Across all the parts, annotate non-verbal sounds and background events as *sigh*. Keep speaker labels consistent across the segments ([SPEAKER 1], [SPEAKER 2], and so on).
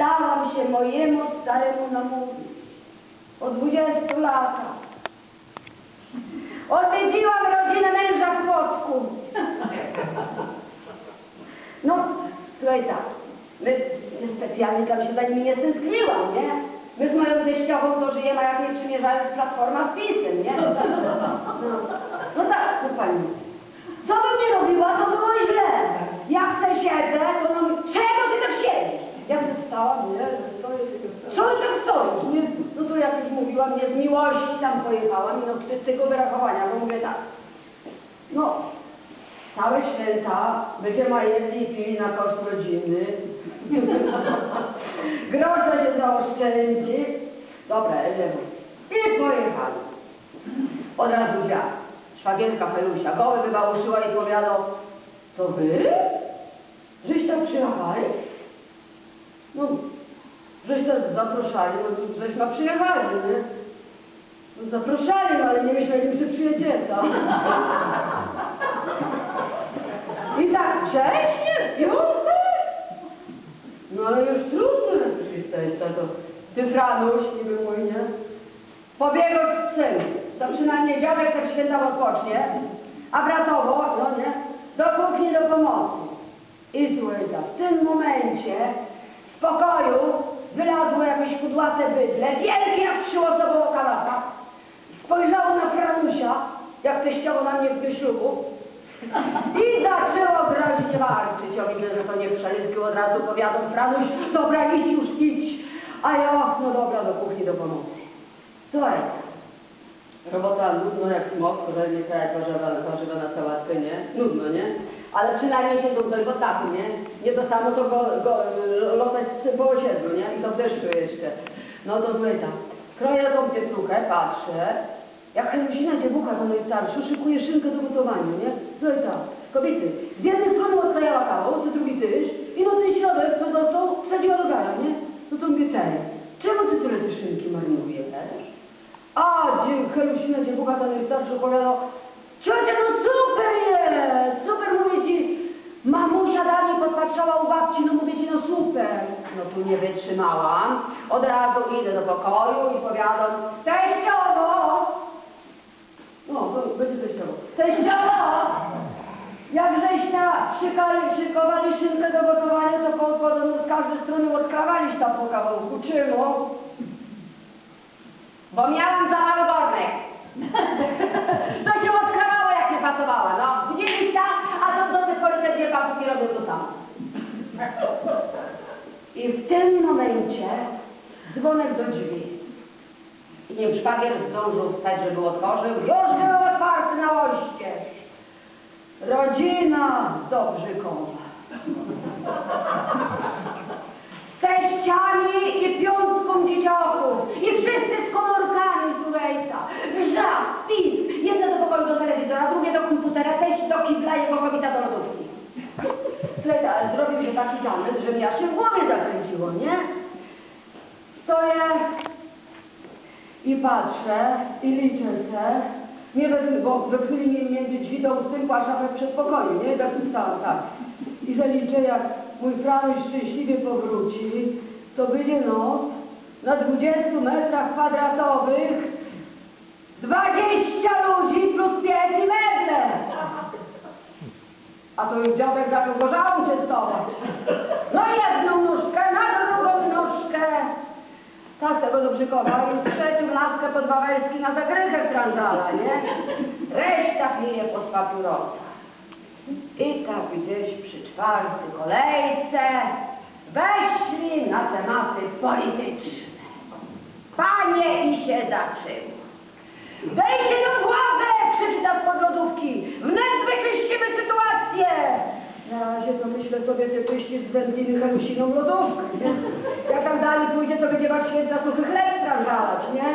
[SPEAKER 1] Dałam się mojemu staremu namówić. Po 20 latach. Odwiedziłam rodzinę męża w Płocku. No, słuchaj tak, my specjalnie tam się za nimi nie tęskniłam, nie? My z moją teściową to żyjemy, jak nie przymierzając platforma z pisem, nie? No, no tak, no. Co bym nie robiła, to było źle. Jak se siedzę, to no czego ty tak siedzisz? Stała, nie, stoję, co ty tak stoisz? Nie, no to jak już mówiłam, nie z miłości tam pojechałam, no z tego wyrachowania, bo mówię tak. No, całe święta będziemy jedli i pili na koszt rodziny. *laughs* Grosza się zaoszczędzi. Dobra, jedziemy. I pojechali. Od razu ja, szwagierka Felusia, goły wybałuszyła i powiadał, to wy? Żeś tam przyjechali? No, żeś nas zaproszali, no żeś ma przyjechali, nie? No, zaproszali, no, ale nie myśleli, że to. I tak wcześnie, piątek? No ale już trudno jest przyjść, to ty Franuś, niby mój, nie? Pobiegł z synu. To przynajmniej dziadek tak święta odpocznie, a bratowo, no nie, do kuchni do pomocy. I słuchaj, w tym momencie z pokoju wylazło jakieś kudłate bydle, wielkie jak trzyosobowo kalata. Spojrzało na Franusia, jak teściowo na mnie w ślubu i zaczęło grozić walczyć. O widzę, że to nie przeryskił, od razu powiadam, Franuś, dobra, idź już, idź. A ja, no dobra, do kuchni do pomocy. Słuchaj, robota nudno jak smok, że nie kraj warzywa, warzywa na sałatkę, nie? Nudno, nie? Ale przynajmniej się do tego taku, nie? Nie to samo, to go, go lotać po osiedlu, nie? I to w deszczu jeszcze. No to tam, kroję tą pietruchę, patrzę, jak Heluzina dziewucha to najstarsza, szykuje szynkę do gotowania, nie? Tam, kobiety, z jednej strony odklejała kawał, z drugi tyż i no ten środek, co dostał, wsadziła do gara, nie? No to mówię, tej, czemu ty tyle te szynki marnujesz? A, Helusina dziewucha to najstarsza opowiadał, ciocia, no super jest, super, mówię ci, mamusia dawniej podpatrzała u babci, no mówię ci, no super. No tu nie wytrzymałam, od razu idę do pokoju i powiadam, teściowo, no, będzie teściowo, teściowo, jak żeś na szykali, szykowali szynkę do gotowania, to po, po, z każdej strony odkrawaliś tam po kawałku, czemu? Bo miałam za mały worek. się *laughs* odkrawało, jak się pasowała, no. Widzieliście? A to do tej pory te dwie babki robią to samo. I w tym momencie dzwonek do drzwi. I nim szwagier zdążył wstać, żeby otworzył, już był otwarty na oścież. Rodzina z Dobrzykowa. Teściami i piątką dzieciaków. I wszyscy z słuchajta. Żart, pis. Jedno do pokoju do telewizora, drugie do komputera, teść do kibla, jego kobieta do lodówki. Słuchajta, ale zamysł, że mi się w głowie zakręciło, nie? Stoję i patrzę i liczę se. Nie we, bo wepchnęli mnie między drzwi do ustępu, a szafę w przedpokoju, nie? Tak stałam, tak. I zaliczę, jak mój Franuś szczęśliwie powróci, to będzie noc na 20 metrach kwadratowych 20 ludzi plus piec i. A to już dziadek zaczął gorzałą częstować. No jedną nóżkę, na drugą nóżkę. Tak tego Dobrzykowa i trzecią laskę pod Wawelski na zagryzek tranżala, nie? Reszta pije po papierosach. I tak gdzieś przy czwartej kolejce weszli na tematy polityczne. Panie i się zaczęło. Dajcie nam władzę! krzyczy tam spod lodówki. Wnet! Na razie to myślę sobie, że czyścisz z wędliny Helusiną lodówkę, nie? Jak tam dalej pójdzie, to będzie was święta suchy chleb tranżalać, nie?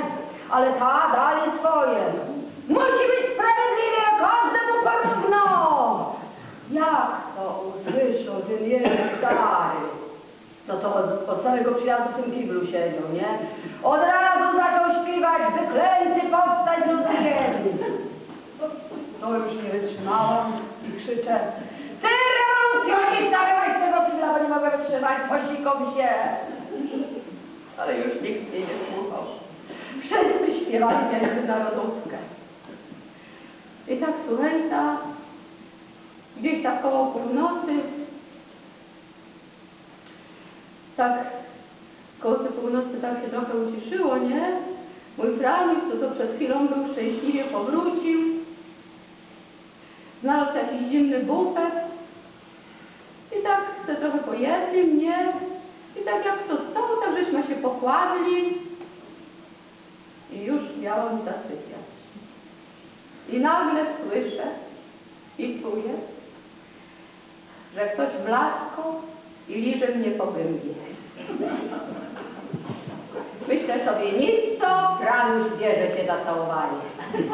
[SPEAKER 1] Ale ta dalej swoje. Musi być sprawiedliwie, każdemu porówno! Jak to usłyszał ten jeden stary? No to od, od samego przyjazdu w tym kiblu siedział, nie? Od razu zaczął śpiewać, wyklęty powstać do ziemi. To już nie wytrzymałam i krzyczę, ty rewolucjonista, byłeś tego kibla, bo nie mogę wytrzymać, posikowi się.
[SPEAKER 2] ale już nikt mnie nie słuchał. Wszyscy śpiewali tę narodówkę. I tak słuchajta, gdzieś tak koło północy, tak koło północy tak się trochę uciszyło, nie? Mój Franuś, co to przed chwilą był szczęśliwie powrócił, znalazł jakiś zimny bufet i tak se trochę pojedli mnie i tak jak to stało, tak żeśmy się pokładli i już miałam zasypiać. I nagle słyszę i czuję, że ktoś blasko i liże mnie po gębie. Myślę sobie, nic co, Franuś bierze się za całowanie. *laughs*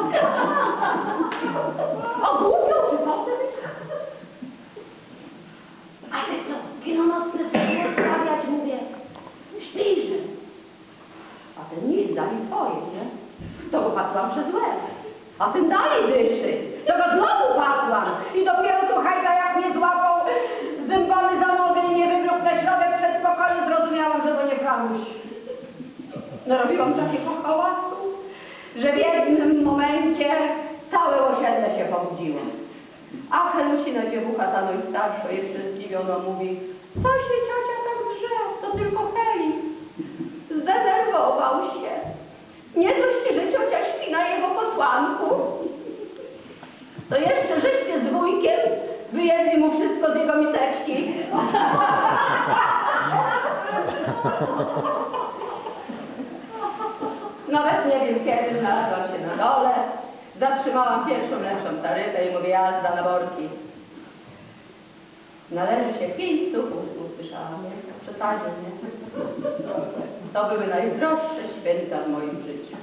[SPEAKER 2] O, głupio, czy co ty co, kino nocne sobie rozmawiać, mówię, śpisz. A ten nic dalej twoje, nie? Przez łeb. A ten dalej dyszy. To go znowu patrzyłam. I dopiero słuchajta, jak mnie złapał zębami za nogę i nie wywrócił na środek przed pokoju, zrozumiałam, że to nie Franuś. Narobiłam takiego hałasu, że w jednym momencie całe osiedle się pobudziło. A Helusina dziewucha, ta najstarsza, jeszcze zdziwiona, mówi co się ciocia tak drze, to tylko hej. Zdenerwował się. Nie dość, że ciocia śpi na jego posłanku, to jeszcze żeście z wujkiem wyjedli mu wszystko z jego miseczki. Nawet nie wiem kiedy znalazłam się na dole. Zatrzymałam pierwszą lepszą taryfę i mówię jazda na worki. Należy się pięć suchów, usłyszałam, nie? W przesadzie, nie? To były najdroższe święta w moim życiu.